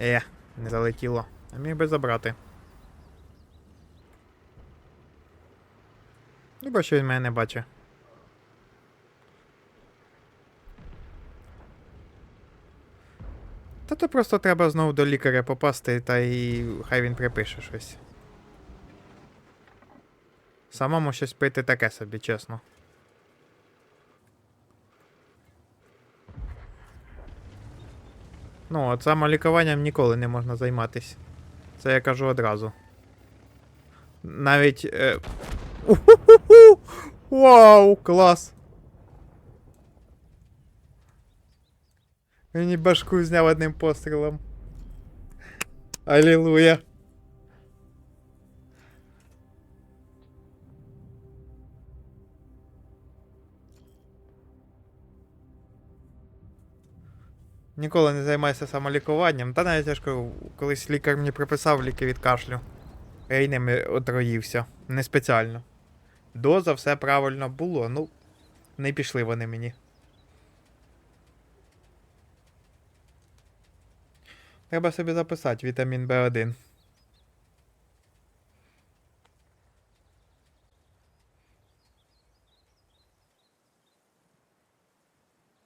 Е, не залетіло. А міг би забрати. Бо що він мене не бачить. Та то просто треба знову до лікаря попасти, та і хай він припише щось. Самому щось пити таке собі, чесно. Ну, от самолікуванням ніколи не можна займатися. Це я кажу одразу. Навіть. Е... Вау, клас! Мені башку зняв одним пострілом. Алілуя. Ніколи не займайся самолікуванням. Та навіть ж колись лікар мені приписав ліки від кашлю. Я й ними отруївся. Не спеціально. Доза, все правильно було, ну, не пішли вони мені. Треба собі записати вітамін В1.